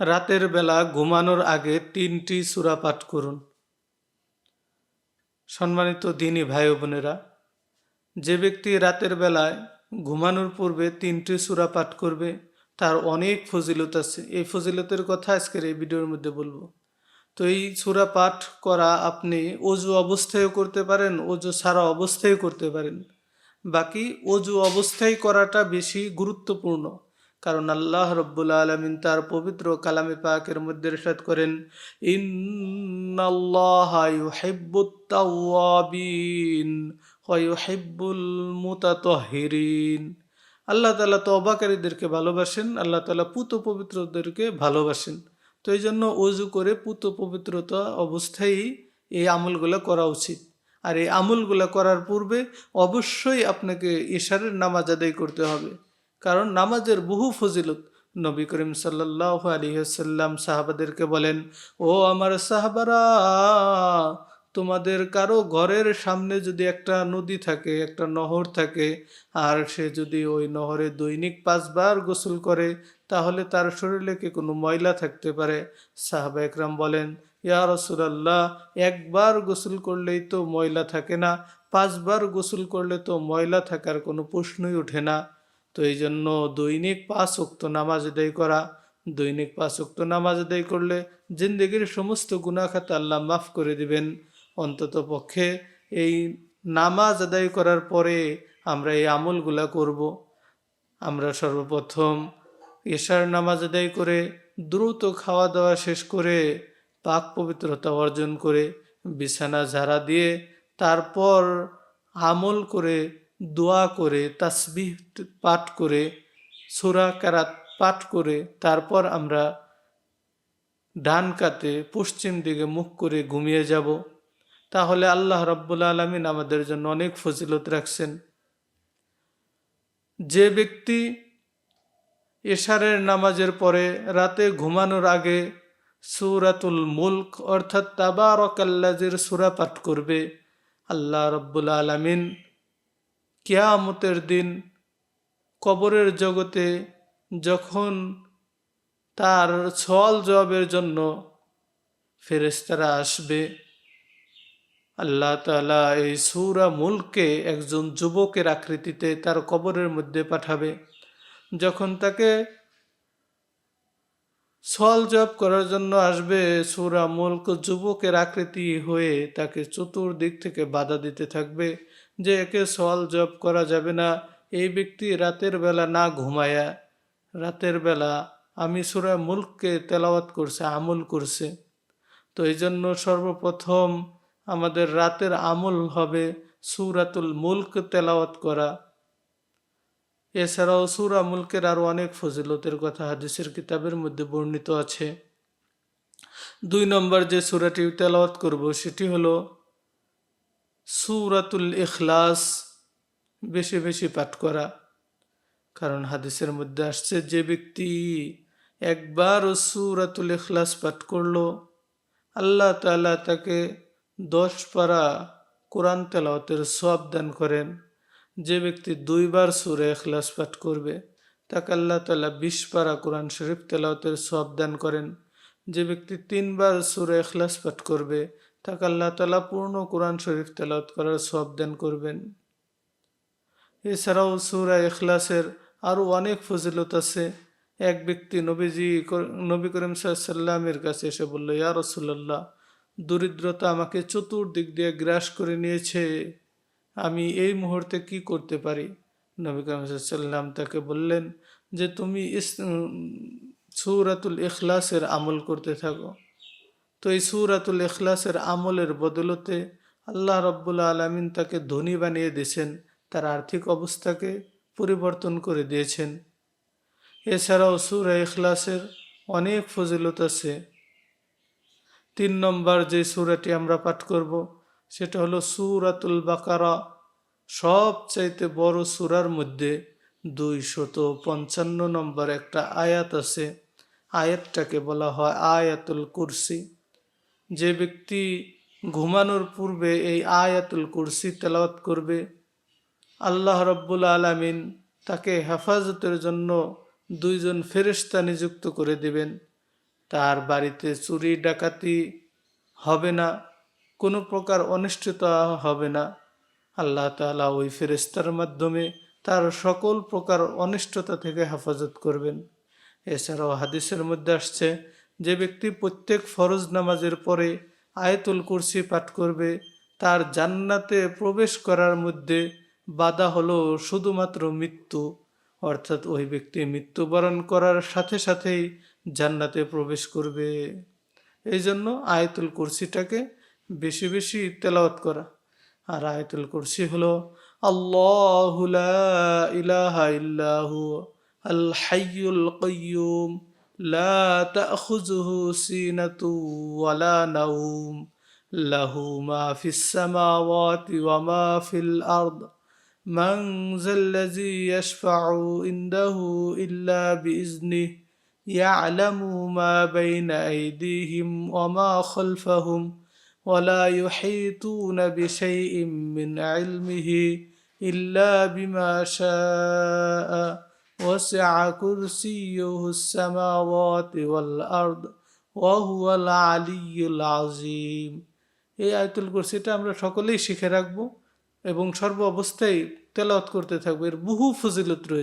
রাতের বেলা ঘুমানোর আগে তিনটি সূরা পাঠ করুন। সম্মানিত দিনী ভাই বোনেরা, যে ব্যক্তি রাতের বেলায় ঘুমানোর পূর্বে তিনটি সূরা পাঠ করবে, তার অনেক ফজিলত আছে। এই ফজিলতের কথা আজকের এই ভিডিওর মধ্যে বলব। তো এই সূরা পাঠ করা আপনি অজু অবস্থায়ও করতে পারেন, অজু সারা অবস্থায়ও করতে পারেন। বাকি অজু অবস্থায় করাটা বেশি গুরুত্বপূর্ণ। কারণ আল্লাহ রব্বুল আলমিন তার পবিত্র কালামে পাকের মধ্যে রেশাদ করেন মুতাতহিরিন আল্লাহ তালা তবাকারীদেরকে ভালোবাসেন, আল্লাহ তালা পুত পবিত্রদেরকে ভালোবাসেন। তো এই জন্য অজু করে পুত পবিত্রতা অবস্থায় এই আমলগুলো করা উচিত। আর এই আমলগুলো করার পূর্বে অবশ্যই আপনাকে ইশারের নামাজ আদায় করতে হবে। কারণ নামাজের বহু ফজিলত নবী করিম সাল্লাহ আলিহাসাল্লাম সাহাবাদেরকে বলেন, ও আমার সাহাবারা, তোমাদের কারও ঘরের সামনে যদি একটা নদী থাকে, একটা নহর থাকে, আর সে যদি ওই নহরে দৈনিক পাঁচবার গোসল করে, তাহলে তার শরীরে কি কোনো ময়লা থাকতে পারে? সাহাবা একরাম বলেন, ইয়া রসুলাল্লাহ, একবার গোসল করলেই তো ময়লা থাকে না, পাঁচবার গোসল করলে তো ময়লা থাকার কোনো প্রশ্নই ওঠে না। তো এই জন্য দৈনিক পাঁচ উক্ত নামাজ আদায় করা, দৈনিক পাঁচ উক্ত নামাজ আদায় করলে জিন্দগির সমস্ত গুণাখাত আল্লাহ মাফ করে দিবেন। অন্তত পক্ষে এই নামাজ আদায় করার পরে আমরা এই আমলগুলা করব। আমরা সর্বপ্রথম এশার নামাজ আদায় করে, দ্রুত খাওয়া দাওয়া শেষ করে, পাক পবিত্রতা অর্জন করে, বিছানা ঝাড়া দিয়ে তারপর আমল করে দোয়া করে, তাসবিহ পাঠ করে, সুরা কারাত পাঠ করে, তারপর আমরা ডান কাতে পশ্চিম দিকে মুখ করে ঘুমিয়ে যাব। তাহলে আল্লাহ রব্বুল আলমিন আমাদের জন্য অনেক ফজিলত রাখছেন। যে ব্যক্তি এশারের নামাজের পরে রাতে ঘুমানোর আগে সুরাতুল মুল্ক অর্থাৎ তাবারকাল্লাজের সুরা পাঠ করবে, আল্লাহ রব্বুল আলমিন কেয়ামতের দিন কবরের জগতে যখন তার ছল জবাবের জন্য ফেরেস্তারা আসবে, আল্লাহ তালা এই সৌরা মুলকে একজন যুবকের আকৃতিতে তার কবরের মধ্যে পাঠাবে। যখন তাকে সল জব করার জন্য আসবে সুরা মুল্ক যুবকের আকৃতি হয়ে তাকে চতুর্দিক থেকে বাধা দিতে থাকবে। যে একে সল জব করা যাবে না, এই ব্যক্তি রাতের বেলা না ঘুমায়া, রাতের বেলা আমি সুরা মুল্ককে তেলাওয়াত করছে, আমল করছে। তো এই জন্য সর্বপ্রথম আমাদের রাতের আমল হবে সুরাতুল মুল্ক তেলাওয়াত করা। এছাড়াও সুরা মুলকের আরও অনেক ফজিলতের কথা হাদিসের কিতাবের মধ্যে বর্ণিত আছে। দুই নম্বর যে সুরাটি তেলাওয়াত করব সেটি হলো সুরাতুল ইখলাস বেশি বেশি পাঠ করা, কারণ হাদিসের মধ্যে আসছে যে ব্যক্তি একবার সুরাতুল ইখলাস পাঠ করল, আল্লাহ তালা তাকে দশ পারা কোরআন তেলাওয়াতের সব দান করেন। যে ব্যক্তি দুইবার সুরে এখলাস পাঠ করবে, তাকে আল্লাহ তালা বিশ পারা কোরআন শরীফ তেলাওতের সব দান করেন। যে ব্যক্তি তিনবার সুরে এখলাস পাঠ করবে, তাকে আল্লাহ তালা পূর্ণ কোরআন শরীফ তেলাওত করার সব দান করবেন। এছাড়াও সুরা এখলাসের আরও অনেক ফজিলত আছে। এক ব্যক্তি নবীজি নবী করিম সাল্লামের কাছে এসে বলল, ইয়া রসুল্লাহ দরিদ্রতা আমাকে চতুর্দিক দিয়ে গ্রাস করে নিয়েছে। আমি এই মুহূর্তে কি করতে পারি? নবী সাল্লাম তাকে বললেন যে, তুমি সুরাতুল ইখলাসের আমল করতে থাকো। তো এই সুরাতুল ইখলাসের আমলের বদলতে আল্লাহ রব্বুল্লা আলমিন তাকে ধনী বানিয়ে দিয়েছেন। তার আর্থিক অবস্থাকে পরিবর্তন করে দিয়েছেন। এছাড়াও সুরা ইখলাসের অনেক ফজিলত আছে। তিন নম্বর যে সুরাটি আমরা পাঠ করব সেটা হলো সুরাতুল বাকারা। সবচাইতে বড় সুরার মধ্যে দুই শত পঞ্চান্ন নম্বর একটা আয়াত আছে। আয়াতটাকে বলা হয় আয়াতুল কুরসি। যে ব্যক্তি ঘুমানোর পূর্বে এই আয়াতুল কুরসি তেলাওয়াত করবে, আল্লাহ রব্বুল আলমিন তাকে হেফাজতের জন্য দুইজন ফেরিস্তা নিযুক্ত করে দিবেন। তার বাড়িতে চুরি, ডাকাতি হবে না। কোনো প্রকার অনিষ্টতা হবে না। আল্লাহ তাআলা ওই ফেরেস্তার মাধ্যমে তার সকল প্রকার অনিষ্টতা থেকে হেফাজত করবেন। এছাড়াও হাদিসের মধ্যে আসছে যে ব্যক্তি প্রত্যেক ফরজ নামাজের পরে আয়তুল কুরসি পাঠ করবে, তার জান্নাতে প্রবেশ করার মধ্যে বাধা হলো শুধুমাত্র মৃত্যু। অর্থাৎ ওই ব্যক্তি মৃত্যুবরণ করার সাথে সাথেই জান্নাতে প্রবেশ করবে। এই জন্য আয়াতুল কুরসিটাকে বেশি বেশি তেলাওয়াত করা আর আয়াতুল কুরসি হলো আল্লাহু লা ইলাহা ইল্লাহু আল হাইয়ুল কাইয়ুম লা তাখুযুহু সিনাতু ওয়ালা নাওম লাহু মা ফিস সামাওয়াতি ওয়া মা ফিল আরদ من ذا الذي يشفع عنده إلا بإذنه يعلم ما بين أيديهم وما خلفهم ولا يحيطون بشيء من علمه إلا بما شاء وسع كرسيه السماوات والأرض وهو العلي العظيم এই আয়তুল কুরসিটা আমরা সকলেই শিখে রাখবো এবং সর্ব অবস্থায় তেলাওয়াত করতে থাকবো এর বহু ফজিলত রয়েছে